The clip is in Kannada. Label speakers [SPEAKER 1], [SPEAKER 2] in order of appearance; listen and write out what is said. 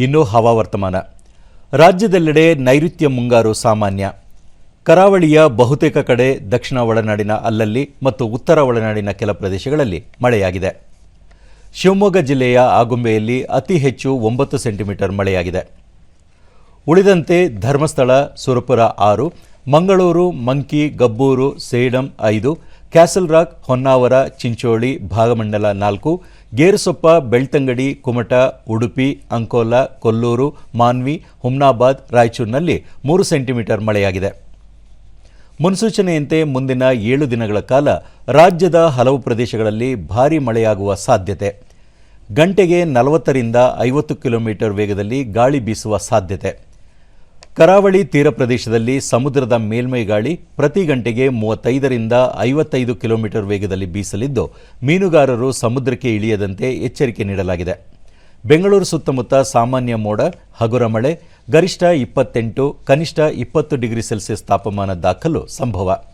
[SPEAKER 1] ಇನ್ನು ಹವಾವರ್ತಮಾನ ರಾಜ್ಯದೆಲ್ಲೆಡೆ ನೈಋತ್ಯ ಮುಂಗಾರು ಸಾಮಾನ್ಯ. ಕರಾವಳಿಯ ಬಹುತೇಕ ಕಡೆ ದಕ್ಷಿಣ ಒಳನಾಡಿನ ಅಲ್ಲಲ್ಲಿ ಮತ್ತು ಉತ್ತರ ಒಳನಾಡಿನ ಕೆಲ ಪ್ರದೇಶಗಳಲ್ಲಿ ಮಳೆಯಾಗಿದೆ. ಶಿವಮೊಗ್ಗ ಜಿಲ್ಲೆಯ ಆಗುಂಬೆಯಲ್ಲಿ ಅತಿ ಹೆಚ್ಚು ಒಂಬತ್ತು ಸೆಂಟಿಮೀಟರ್ ಮಳೆಯಾಗಿದೆ. ಉಳಿದಂತೆ ಧರ್ಮಸ್ಥಳ, ಸುರಪುರ ಆರು, ಮಂಗಳೂರು, ಮಂಕಿ, ಗಬ್ಬೂರು, ಸೇಡಂ ಐದು, ಕ್ಯಾಸಲ್ ರಾಕ್, ಹೊನ್ನಾವರ, ಚಿಂಚೋಳಿ, ಭಾಗಮಂಡಲ ನಾಲ್ಕು ಗೇರುಸೊಪ್ಪ, ಬೆಳ್ತಂಗಡಿ, ಕುಮಟ, ಉಡುಪಿ, ಅಂಕೋಲ, ಕೊಲ್ಲೂರು, ಮಾನ್ವಿ, ಹುಮ್ನಾಬಾದ್, ರಾಯಚೂರಿನಲ್ಲಿ ಮೂರು ಸೆಂಟಿಮೀಟರ್ ಮಳೆಯಾಗಿದೆ. ಮುನ್ಸೂಚನೆಯಂತೆ ಮುಂದಿನ ಏಳು ದಿನಗಳ ಕಾಲ ರಾಜ್ಯದ ಹಲವು ಪ್ರದೇಶಗಳಲ್ಲಿ ಭಾರೀ ಮಳೆಯಾಗುವ ಸಾಧ್ಯತೆ. ಗಂಟೆಗೆ ನಲವತ್ತರಿಂದ ಐವತ್ತು ಕಿಲೋಮೀಟರ್ ವೇಗದಲ್ಲಿ ಗಾಳಿ ಬೀಸುವ ಸಾಧ್ಯತೆ. ಕರಾವಳಿ ತೀರ ಪ್ರದೇಶದಲ್ಲಿ ಸಮುದ್ರದ ಮೇಲ್ಮೈ ಗಾಳಿ ಪ್ರತಿ ಗಂಟೆಗೆ ಮೂವತ್ತೈದರಿಂದ ಐವತ್ತೈದು ಕಿಲೋಮೀಟರ್ ವೇಗದಲ್ಲಿ ಬೀಸಲಿದ್ದು, ಮೀನುಗಾರರು ಸಮುದ್ರಕ್ಕೆ ಇಳಿಯದಂತೆ ಎಚ್ಚರಿಕೆ ನೀಡಲಾಗಿದೆ. ಬೆಂಗಳೂರು ಸುತ್ತಮುತ್ತ ಸಾಮಾನ್ಯ ಮೋಡ, ಹಗುರ ಮಳೆ, ಗರಿಷ್ಠ ಇಪ್ಪತ್ತೆಂಟು, ಕನಿಷ್ಠ ಇಪ್ಪತ್ತು ಡಿಗ್ರಿ ಸೆಲ್ಸಿಯಸ್ ತಾಪಮಾನ ದಾಖಲು ಸಂಭವ.